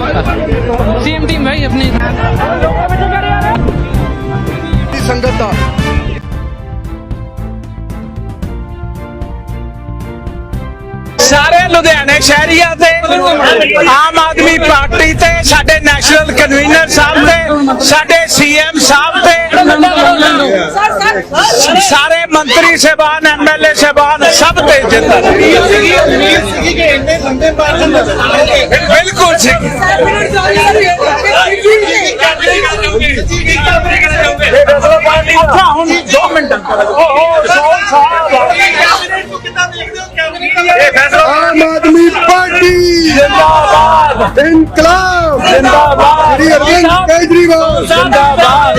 ਪੱਕਾ same team ਭਾਈ ਆਪਣੀ। ਸੰਗਤ ਦਾ। ਸਾਰੇ ਲੁਧਿਆਣੇ ਸ਼ਹਿਰੀਆਂ ਤੇ ਆਮ ਆਦਮੀ ਪਾਰਟੀ ਤੇ ਸਾਡੇ ਨੈਸ਼ਨਲ ਕਨਵੀਨਰ ਸਾਹਿਬ ਤੇ ਸਾਡੇ ਸੀਐਮ ਸਾਹਿਬ ਤੇ ਸਾਰੇ ਮੰਤਰੀ ਸਹਿਬਾਨ ਐਮਐਲਏ ਸਹਿਬਾਨ ਸਭ ਤੇ ਜਿੰਦਾ। ਬਿਲਕੁਲ ਸੀ ਅੱਛਾ ਹੁਣ 2 ਮਿੰਟ ਉਹ ਸੌ ਸਾਹਿਬ ਇਹ ਫੈਸਲਾ ਆਮ ਆਦਮੀ ਪਾਰਟੀ ਜਿੰਦਾਬਾਦ ਇਨਕਲਾਬ ਜਿੰਦਾਬਾਦ ਸ਼੍ਰੀ ਅਰਵਿੰਦ ਕੇਜਰੀਵਾਲ ਜਿੰਦਾਬਾਦ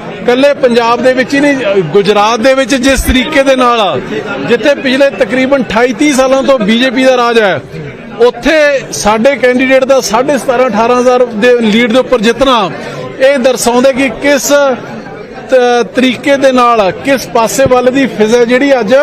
ਕੱਲੇ ਪੰਜਾਬ ਦੇ ਵਿੱਚ ਹੀ ਨਹੀਂ, ਗੁਜਰਾਤ ਦੇ ਵਿੱਚ ਜਿਸ ਤਰੀਕੇ ਦੇ ਨਾਲ ਜਿੱਥੇ ਪਿਛਲੇ ਤਕਰੀਬਨ 28 30 ਸਾਲਾਂ ਤੋਂ ਬੀਜੇਪੀ ਦਾ ਰਾਜ ਹੈ, ਉੱਥੇ ਸਾਡੇ ਕੈਂਡੀਡੇਟ ਦਾ 17.5 18000 ਦੇ ਲੀਡ ਦੇ ਉੱਪਰ ਜਿੱਤਣਾ, ਇਹ ਦਰਸਾਉਂਦਾ ਕਿ ਕਿਸ ਤਰੀਕੇ ਦੇ ਨਾਲ, ਕਿਸ ਪਾਸੇ ਵੱਲ ਦੀ ਫਿਜ਼ਾ ਜਿਹੜੀ ਅੱਜ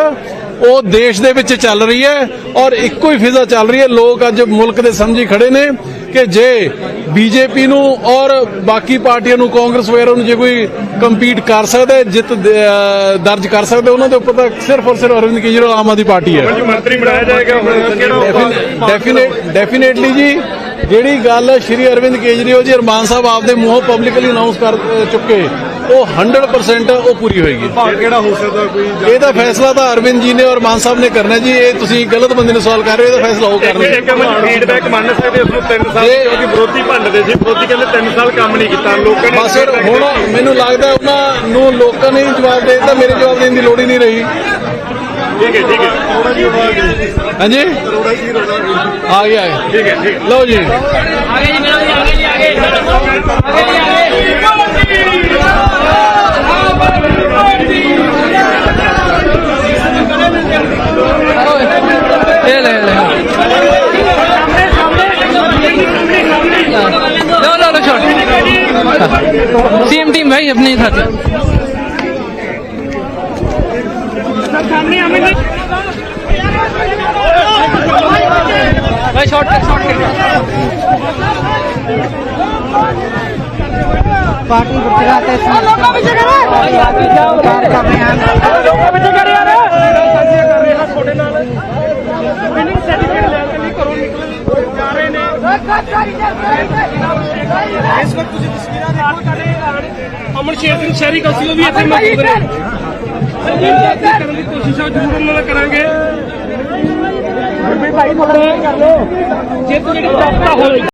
ਉਹ ਦੇਸ਼ ਦੇ ਵਿੱਚ ਚੱਲ ਰਹੀ ਹੈ ਔਰ ਇੱਕੋ ਹੀ ਫਿਜ਼ਾ ਚੱਲ ਰਹੀ ਹੈ। ਲੋਕ ਅੱਜ ਮੁਲਕ ਦੇ ਸਮਝੀ ਖੜੇ ਨੇ ਕਿ ਜੇ ਬੀਜੇਪੀ ਨੂੰ ਔਰ ਬਾਕੀ ਪਾਰਟੀਆਂ ਨੂੰ ਕਾਂਗਰਸ ਵਗੈਰਾ ਨੂੰ ਜੇ ਕੋਈ ਕੰਪੀਟ ਕਰ ਸਕਦਾ ਜਿੱਤ ਦਰਜ ਕਰ ਸਕਦਾ ਉਹਨਾਂ ਦੇ ਉੱਪਰ ਤਾਂ ਸਿਰਫ ਔਰ ਸਿਰਫ ਅਰਵਿੰਦ ਕੇਜਰੀਵਾਲ ਆਮ ਆਦਮੀ ਪਾਰਟੀ ਹੈ। ਮੰਤਰੀ ਬਣਾਇਆ ਜਾਏਗਾ ਹੁਣ ਕਿਹੜਾ ਡੈਫੀਨੇਟ ਡੈਫੀਨੇਟਲੀ ਜੀ ਜਿਹੜੀ ਗੱਲ ਸ਼੍ਰੀ ਅਰਵਿੰਦ ਕੇਜਰੀਵਾਲ ਜੀ ਅਰਮਾਨ ਸਾਹਿਬ ਆਪਦੇ ਮੂੰਹੋਂ ਪਬਲਿਕਲੀ ਅਨਾਉਂਸ ਕਰ ਚੁੱਕੇ। ਉਹ 100% ਉਹ ਪੂਰੀ ਹੋਏਗੀ। ਭਾਰ ਕਿਹੜਾ ਹੋ ਸਕਦਾ ਕੋਈ ਇਹਦਾ ਫੈਸਲਾ ਤਾਂ ਅਰਵਿੰਦ ਜੀ ਨੇ ਔਰ ਮਾਨ ਸਾਹਿਬ ਨੇ ਕਰਨਾ ਜੀ ਇਹ ਤੁਸੀਂ ਗਲਤ ਬੰਦੇ ਨੂੰ ਸਵਾਲ ਕਰ ਰਹੇ ਹੋ ਇਹਦਾ ਫੈਸਲਾ ਉਹ ਕਰਨਗੇ। ਇੱਕ ਫੀਡਬੈਕ ਮੰਨ ਸਕਦੇ ਉਸ ਨੂੰ 3 ਸਾਲ ਕਿਉਂਕਿ ਵਿਰੋਧੀ ਭੰਡਦੇ ਸੀ ਵਿਰੋਧੀ ਕਹਿੰਦੇ 3 ਸਾਲ ਕੰਮ ਨਹੀਂ ਕੀਤਾ ਲੋਕਾਂ ਨੇ ਬਸ ਹੁਣ ਮੈਨੂੰ ਲੱਗਦਾ ਉਹਨਾਂ ਨੂੰ ਲੋਕਾਂ ਨੇ ਜਵਾਬ ਦੇ ਦਿੱਤਾ ਮੇਰੇ ਜਵਾਬ ਦੇਣ ਦੀ ਲੋੜ ਹੀ ਨਹੀਂ ਰਹੀ। ਠੀਕ ਹੈ ਠੀਕ ਹੈ। ਹਾਂਜੀ? ਆ ਗਿਆ। ਠੀਕ ਹੈ ਠੀਕ ਲਓ ਜੀ। ਆ ਗਿਆ ਜੀ ਮਿਲੋ ਆ ਗਿਆ ਜੀ ਆ ਗਿਆ सेम टीम भाई अपने साथ। भाई shortcut shortcut party Gujarat ਇਸ ਵਕਤ ਤੁਸੀਂ ਤਸਵੀਰਾਂ ਦੇਖੋ ਸ਼ੇਰ ਸਿੰਘ ਸ਼ਹਿਰੀ ਕੌਂਸਲ ਵੀ ਇੱਥੇ ਮੌਜੂਦ ਨੇ। ਕਰਨ ਦੀ ਕੋਸ਼ਿਸ਼ ਆ ਜ਼ਰੂਰ ਨਾਲ ਕਰਾਂਗੇ। ਜੇ ਤੁਸੀਂ ਜਿਹੜੀ ਚਰਚਾ ਹੋਈ।